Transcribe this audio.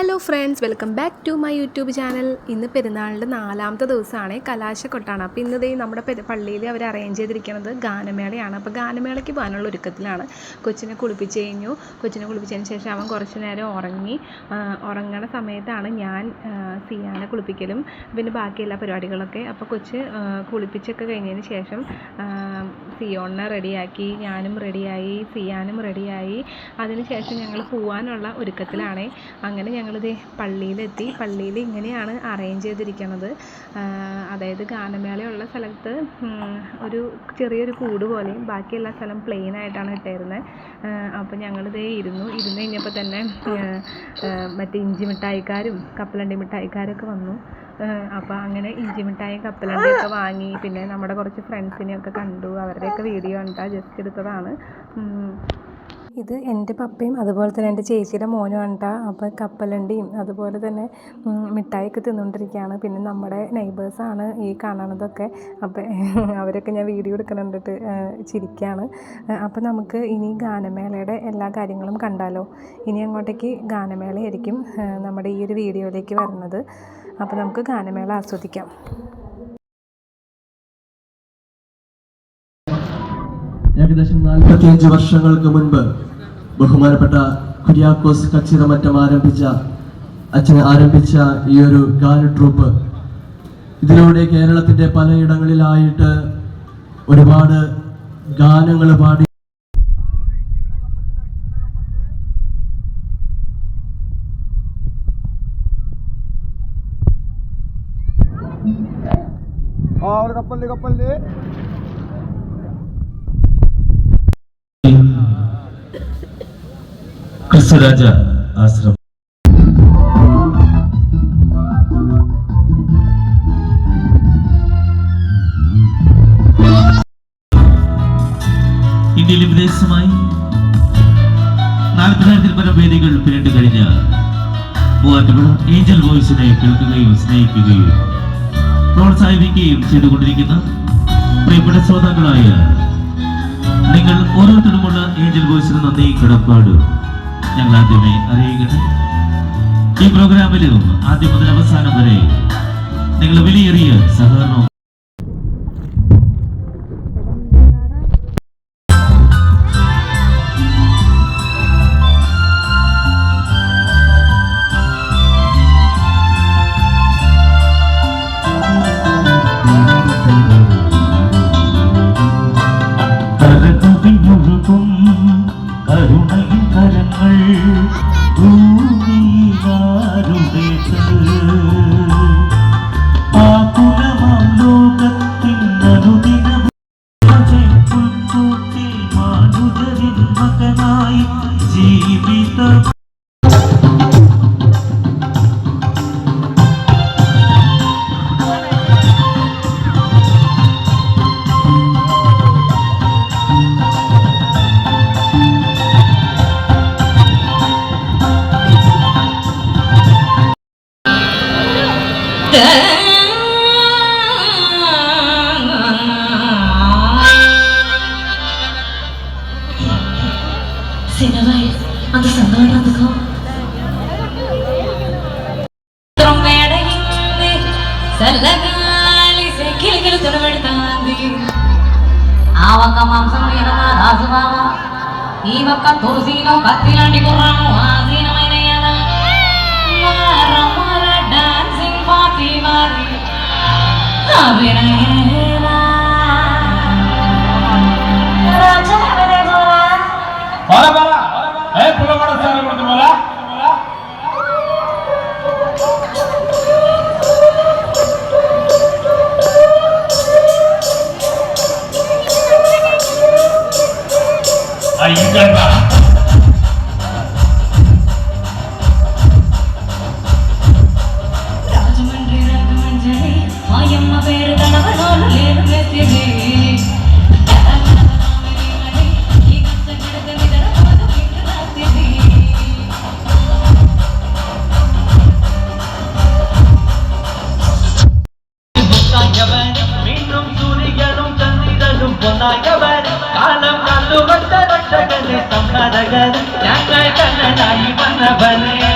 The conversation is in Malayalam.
Hello friends welcome back to my YouTube channel ഇന്ന് പെരുന്നാളിന്റെ നാലാമത്തെ ദിവസമാണ്. കലാശക്കൊട്ടാണ് അപ്പോൾ ഇന്ന് ദേ നമ്മുടെ പള്ളിയിൽ അവർ അറേഞ്ച് ചെയ്തിരിക്കുന്നത് ഗാനമേളയാണ്. അപ്പോൾ ഗാനമേളയ്ക്ക് പോകാനുള്ള ഒരുക്കത്തിലാണ്. കൊച്ചിനെ കുളിപ്പിച്ച് കഴിഞ്ഞു. കൊച്ചിനെ കുളിപ്പിച്ചതിന് ശേഷം അവൻ കുറച്ച് നേരം ഉറങ്ങി. ഉറങ്ങണ സമയത്താണ് ഞാൻ സിയാനെ കുളിപ്പിക്കലും പിന്നെ ബാക്കി എല്ലാ പരിപാടികളൊക്കെ. അപ്പോൾ കൊച്ച് കുളിപ്പിച്ചൊക്കെ കഴിഞ്ഞതിന് ശേഷം സിയോണിനെ റെഡിയാക്കി. ഞാനും റെഡിയായി. സിയാനും റെഡിയായി. അതിന് ശേഷം ഞങ്ങൾ പോവാനുള്ള ഒരുക്കത്തിലാണ്. അങ്ങനെ ഞങ്ങളിത് പള്ളിയിലെത്തി. പള്ളിയിൽ ഇങ്ങനെയാണ് അറേഞ്ച് ചെയ്തിരിക്കുന്നത് അതായത് ഗാനമേളയുള്ള സ്ഥലത്ത് ഒരു ചെറിയൊരു കൂട് പോലെയും ബാക്കിയെല്ലാ സ്ഥലം പ്ലെയിൻ ആയിട്ടാണ് ഇട്ടിരുന്നത് അപ്പോൾ ഞങ്ങളിതേ ഇരുന്നു. ഇരുന്ന് കഴിഞ്ഞപ്പോൾ തന്നെ മറ്റേ ഇഞ്ചി മിഠായിക്കാരും കപ്പലണ്ടി മിഠായിക്കാരൊക്കെ വന്നു. അപ്പോൾ അങ്ങനെ ഇഞ്ചി മിഠായും കപ്പലണ്ടിയൊക്കെ വാങ്ങി. പിന്നെ നമ്മുടെ കുറച്ച് ഫ്രണ്ട്സിനെയൊക്കെ കണ്ടു. അവരുടെയൊക്കെ വീഡിയോ കണ്ടാൽ ജസ്റ്റ് എടുത്തതാണ്. ഇത് എന്റെ പപ്പയും അതുപോലെ തന്നെ എന്റെ ചേച്ചിയുടെ മോനും കേട്ടോ അപ്പോൾ കപ്പലണ്ടിയും അതുപോലെ തന്നെ മിഠായി മിഠായിയൊക്കെ തിന്നുകൊണ്ടിരിക്കുകയാണ് പിന്നെ നമ്മുടെ നെയ്ബേഴ്സാണ് ഈ കാണണതൊക്കെ അപ്പോൾ അവരൊക്കെ ഞാൻ വീഡിയോ എടുക്കണണ്ടിട്ട് ചിരിക്കുകയാണ് അപ്പോൾ നമുക്ക് ഇനി ഗാനമേളയുടെ എല്ലാ കാര്യങ്ങളും കണ്ടാലോ? ഇനി അങ്ങോട്ടേക്ക് ഗാനമേളയായിരിക്കും നമ്മുടെ ഈ ഒരു വീഡിയോയിലേക്ക് വരുന്നത്. അപ്പോൾ നമുക്ക് ഗാനമേള ആസ്വദിക്കാം. ഏകദേശം നാൽപ്പത്തിയഞ്ച് വർഷങ്ങൾക്ക് മുൻപ് ബഹുമാനപ്പെട്ട കുര്യാക്കോസ് കച്ചിതമറ്റം ആരംഭിച്ച അച്ഛൻ ആരംഭിച്ച ഈ ഒരു ഗാന ട്രൂപ്പ്. ഇതിലൂടെ കേരളത്തിന്റെ പലയിടങ്ങളിലായിട്ട് ഒരുപാട് ഗാനങ്ങൾ പാടി. ആ ഒരു കപ്പലിൽ കപ്പലിൽ. ക്രിസ്തുരാജ ആശ്രമം. ഇന്ത്യയിലെ വിദേശമായി നാൽപ്പതിനായിരത്തിൽ പരം വേദികൾ പിന്നിട്ട് കഴിഞ്ഞ മൂവാറ്റുപുഴ ഏഞ്ചൽ വോയിസിനെ കേൾക്കുകയും സ്നേഹിക്കുകയും പ്രോത്സാഹിപ്പിക്കുകയും ചെയ്തുകൊണ്ടിരിക്കുന്ന പ്രിയപ്പെട്ട ശ്രോതാക്കളായ നിങ്ങൾ ഓരോരുത്തരുമുള്ള ഏഞ്ചൽ വോയിസിന് നന്ദി കിടപ്പാട്. ഞങ്ങൾ ആദ്യമേ അറിയിക്കട്ടെ. ഈ പ്രോഗ്രാമിലും ആദ്യം മുതൽ അവസാനം വരെ നിങ്ങൾ വിലയേറിയ സഹകരണം জীবিত చల్లగాలి కిలికిలు తొలబెడుతోంది ఆ ఒక్క మాంసం ఎనమా దాసుబావ ఈ ఒక్క తులసిలో కత్తి లాంటి కుర్రాను ఆసీనమైన డాన్సింగ్ పాతి వారి. ನಾಯಕವರ್ ಕಾಲಂ ಬಂದು ಬಂದ ರಕ್ಷಕನೆ ಸಂಹಾರಗರ್ ಯಾಕ ಕನ್ನಡಾಯಿ ಬನ್ನವನೇ